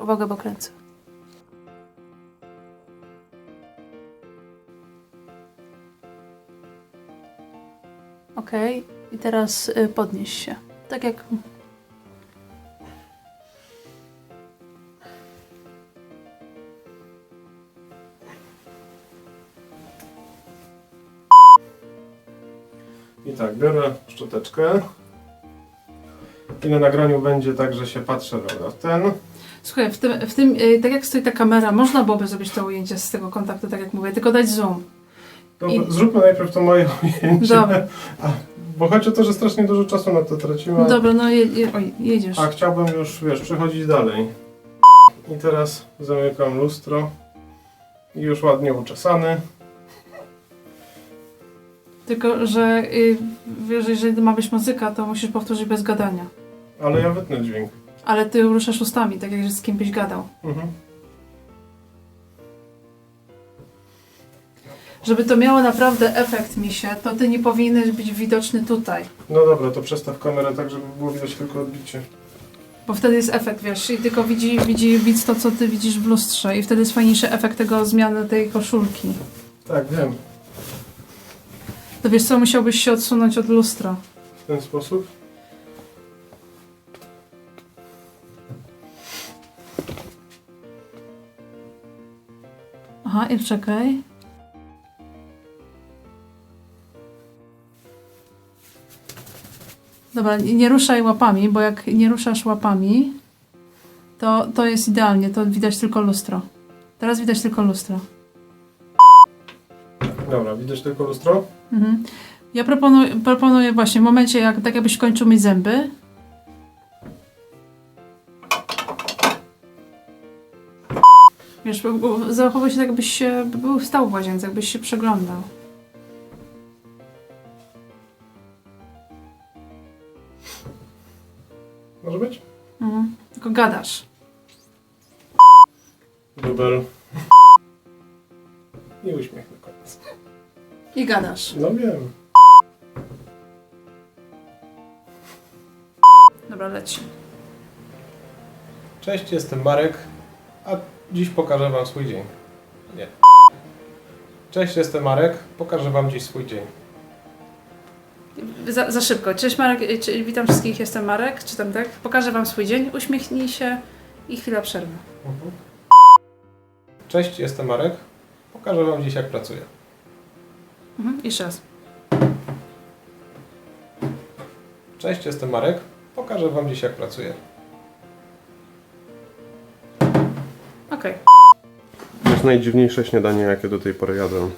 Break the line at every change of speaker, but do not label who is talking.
uwaga, bo kręcę. Ok, i teraz y, podnieś się. Tak jak.
I tak, biorę szczoteczkę. I na nagraniu będzie tak, że się patrzę dobra, w ten.
Słuchaj, w tym, w tym y, tak jak stoi ta kamera, można byłoby zrobić to ujęcie z tego kontaktu, tak jak mówię, tylko dać zoom.
Dobra,
I-
Zróbmy najpierw to moje ujęcie.
Dobra.
A, bo chodzi o to, że strasznie dużo czasu na to tracimy.
Dobra, no je, je, oj, jedziesz.
A chciałbym już, wiesz, przechodzić dalej. I teraz zamykam lustro. I już ładnie uczesany.
Tylko, że y, wiesz, jeżeli ma być muzyka, to musisz powtórzyć bez gadania.
Ale ja wytnę dźwięk.
Ale ty ruszasz ustami, tak jak z kim byś gadał.
Mhm.
Żeby to miało naprawdę efekt, misie, to ty nie powinieneś być widoczny tutaj.
No dobra, to przestaw kamerę tak, żeby było widać tylko odbicie.
Bo wtedy jest efekt, wiesz, i tylko widzi, widzi widz to, co ty widzisz w lustrze. I wtedy jest fajniejszy efekt tego zmiany tej koszulki.
Tak, wiem.
To wiesz co, musiałbyś się odsunąć od lustra.
W ten sposób.
Aha, i czekaj. Dobra, nie ruszaj łapami, bo jak nie ruszasz łapami, to, to jest idealnie, to widać tylko lustro. Teraz widać tylko lustro.
Dobra, widać tylko lustro?
Mhm. Ja proponuję, proponuję właśnie w momencie, jak tak jakbyś kończył myć zęby. Wiesz, zachowuj się tak, jakbyś się, był stał w łazience, jakbyś się przeglądał.
Może być?
Mhm. Tylko gadasz.
Dubel. I uśmiech na koniec.
I gadasz.
No wiem.
Dobra, leci.
Cześć, jestem Marek, a dziś pokażę Wam swój dzień. Nie. Cześć, jestem Marek, pokażę Wam dziś swój dzień.
Za, za szybko. Cześć Marek, cze- witam wszystkich, jestem Marek, czy tam tak? Pokażę Wam swój dzień, uśmiechnij się i chwila przerwy.
Mhm. Cześć, jestem Marek, pokażę Wam dziś jak pracuję.
Mhm. Jeszcze raz.
Cześć, jestem Marek, pokażę Wam dziś jak pracuję.
Okej.
To jest najdziwniejsze śniadanie, jakie do tej pory jadłem.